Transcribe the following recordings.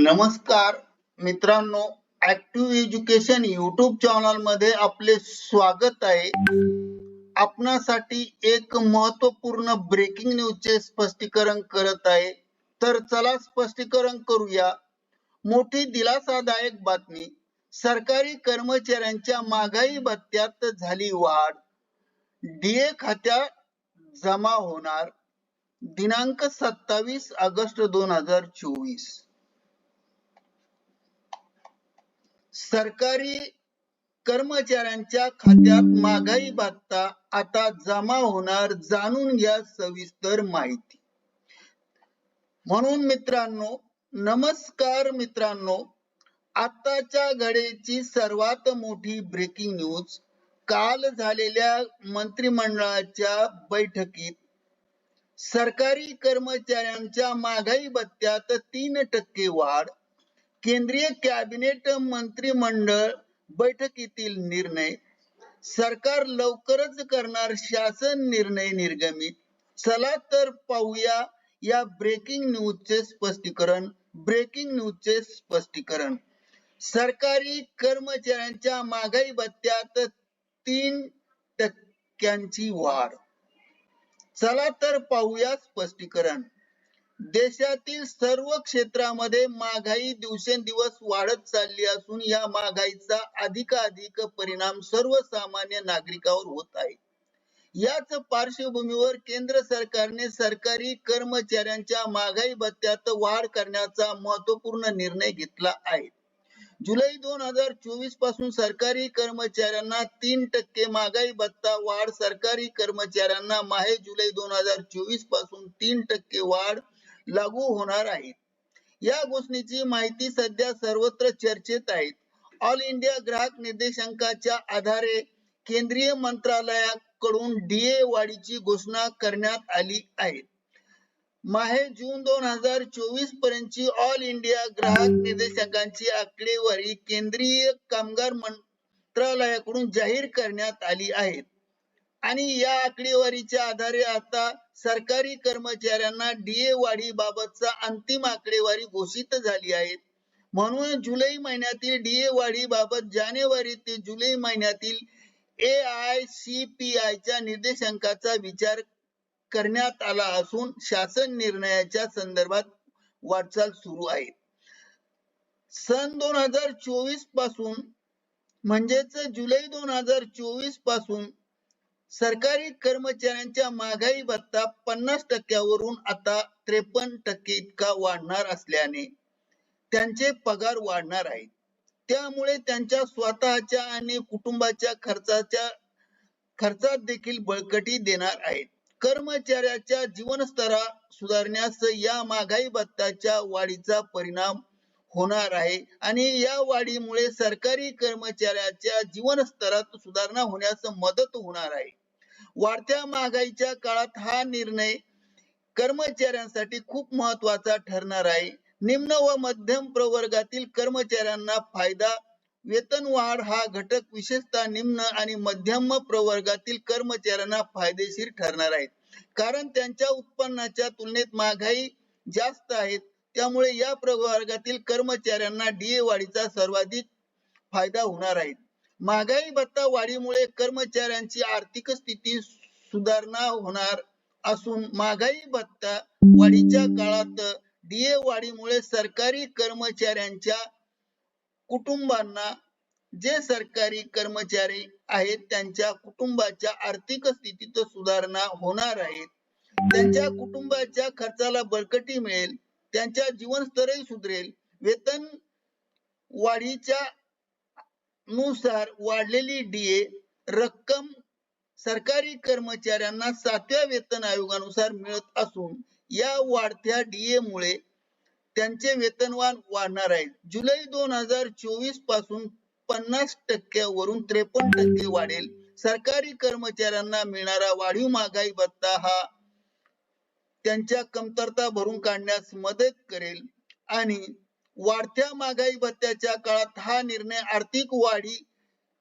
नमस्कार मित्रांनो active education YouTube चॅनलमध्ये आपले स्वागत आहे. आपणासाठी एक महत्त्वपूर्ण ब्रेकिंग न्यूजचे स्पष्टीकरण करत आहे. तर चला स्पष्टीकरण करूया. मोठी दिलासादायक बातमी सरकारी कर्मचाऱ्यांच्या महागाई भत्त्यात झाली वाढ. डीए खात्यात जमा होणार. दिनांक सत्तावीस ऑगस्ट दोन हजार चोवीस. सरकारी कर्मचाऱ्यांच्या खात्यात महागाई भत्ता आता जमा होणार जाणून घ्या सविस्तर माहिती. म्हणून मित्रांनो नमस्कार मित्रांनो. आताच्या घडेची सर्वात मोठी ब्रेकिंग न्यूज काल झालेल्या मंत्रिमंडळाच्या बैठकीत सरकारी कर्मचाऱ्यांच्या महागाई भत्त्यात तीन टक्के वाढ केंद्रीय कॅबिनेट मंत्रिमंडळ बैठकीतील निर्णय सरकार लवकरच करणार शासन निर्णय निर्गमित. चला तर पाहूया या ब्रेकिंग न्यूजचे स्पष्टीकरण ब्रेकिंग न्यूजचे स्पष्टीकरण. सरकारी कर्मचाऱ्यांच्या महागाई भत्त्यात तीन टक्क्यांची वाढ. चला तर पाहूया स्पष्टीकरण. देशातील सर्व क्षेत्रामध्ये महागाई दिवसेंदिवस वाढत चालली असून या महागाईचा अधिकाधिक परिणाम सर्वसामान्य नागरिकावर होत आहे. याच पार्श्वभूमीवर केंद्र सरकारने सरकारी कर्मचाऱ्यांच्या महागाई भत्त्यात वाढ करण्याचा महत्त्वपूर्ण निर्णय घेतला आहे. जुलै दोन हजार चोवीसपासून सरकारी कर्मचाऱ्यांना तीन टक्के महागाई भत्ता वाढ सरकारी कर्मचाऱ्यांना माहे जुलै दोन हजार चोवीसपासून तीन टक्के वाढ लागू होणार आहे. या घोषणेची माहिती सध्या सर्वत्र चर्चेत आहे ऑल इंडिया ग्राहक निर्देशांकाच्या आधारे केंद्रीय मंत्रालयाकडून डीए वाढीची घोषणा करण्यात आली आहे. माहे जून दोन हजार चोवीस पर्यंतची ऑल इंडिया ग्राहक निर्देशांकांची आकडेवारी केंद्रीय कामगार मंत्रालयाकडून जाहीर करण्यात आली आहे. आणि या आकडेवारीच्या आधारे आता सरकारी कर्मचाऱ्यांना डीए वाढी बाबतचा अंतिम आकडेवारी घोषित झाली आहे. म्हणून जुलै महिन्यातील डीए वाढी बाबत जानेवारी ते जुलै महिन्यातील ए आय सी पी आयच्या निर्देशांकाचा विचार करण्यात आला असून शासन निर्णयाच्या संदर्भात वाटचाल सुरू आहे. सन दोन हजार चोवीसपासून म्हणजेच जुलै दोन हजार चोवीसपासून सरकारी कर्मचाऱ्यांच्या महागाई भत्ता पन्नास टक्क्यावरून आता त्रेपन्न टक्के इतका वाढणार असल्याने त्यांचे पगार वाढणार आहेत त्यामुळे त्यांच्या स्वतःच्या आणि कुटुंबाच्या खर्चाच्या खर्चात देखील बळकटी देणार आहेत. कर्मचाऱ्याच्या जीवनस्तरा सुधारण्यास या महागाई भत्ताच्या वाढीचा परिणाम होणार आहे आणि या वाढीमुळे सरकारी कर्मचाऱ्याच्या जीवनस्तरात सुधारणा होण्यास मदत होणार आहे. वाढत्या महागाईच्या काळात हा निर्णय कर्मचाऱ्यांसाठी खूप महत्त्वाचा ठरणार आहे. निम्न व मध्यम प्रवर्गातील कर्मचाऱ्यांना फायदा वेतन वाढ हा घटक विशेषतः निम्न आणि मध्यम प्रवर्गातील कर्मचाऱ्यांना फायदेशीर ठरणार आहे. कारण त्यांच्या उत्पन्नाच्या तुलनेत महागाई जास्त आहेत. त्यामुळे या प्रवर्गातील कर्मचाऱ्यांना डीए वाढीचा सर्वाधिक फायदा होणार आहे. महागाई भत्ता वाढीमुळे कर्मचाऱ्यांची आर्थिक स्थिती सुधारणा होणार असून महागाई भत्ता वाढीच्या काळात डीए वाढीमुळे सरकारी कर्मचाऱ्यांच्या कुटुंबांना जे सरकारी कर्मचारी आहेत त्यांच्या कुटुंबाच्या आर्थिक स्थितीत सुधारणा होणार आहे. त्यांच्या कुटुंबाच्या खर्चाला बळकटी मिळेल त्यांच्या जीवनस्तरही सुधरेल. वेतन वाढीच्या नुसार वाढलेली डीए रक्कम सरकारी कर्मचाऱ्यांना सातव्या वेतन आयोगानुसार मिळत असून या वाढत्या डीए मुळे त्यांचे वेतनवान वाढणार आहे. जुलै दोन हजार चोवीसपासून पन्नास टक्क्यावरून त्रेपन्न टक्के वाढेल. सरकारी कर्मचाऱ्यांना मिळणारा वाढीव महागाई भत्ता हा त्यांच्या कमतरता भरून काढण्यास मदत करेल आणि वाढत्या महागाई भत्त्याच्या काळात हा निर्णय आर्थिक वाढी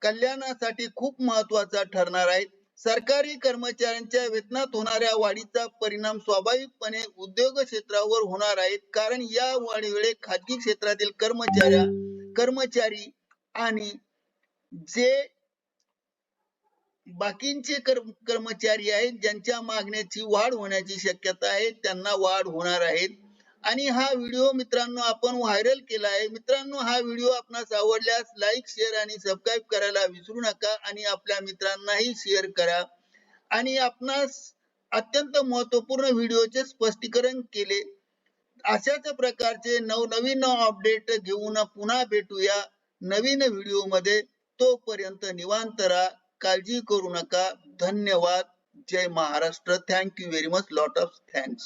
कल्याणासाठी खूप महत्त्वाचा ठरणार आहे. सरकारी कर्मचाऱ्यांच्या वेतनात होणाऱ्या वाढीचा परिणाम स्वाभाविकपणे उद्योग क्षेत्रावर होणार आहे. कारण या वाढीमुळे खाजगी क्षेत्रातील कर्मचाऱ्या कर्मचारी आणि जे बाकींचे कर्म कर्मचारी आहेत ज्यांच्या मागण्याची वाढ होण्याची शक्यता आहे त्यांना वाढ होणार आहे. आणि हा व्हिडिओ मित्रांनो आपण व्हायरल केला आहे मित्रांनो हा व्हिडिओ आपणास आवडल्यास लाईक शेअर आणि सबस्क्राईब करायला विसरू नका आणि आपल्या मित्रांनाही शेअर करा. आणि आपणास अत्यंत महत्त्वपूर्ण व्हिडिओचे स्पष्टीकरण केले. अशाच प्रकारचे नवनवीन अपडेट घेऊन पुन्हा भेटूया नवीन व्हिडिओमध्ये. तोपर्यंत निवांत राहा. काळजी करू नका. धन्यवाद. जय Maharashtra. Thank you very much lot of thanks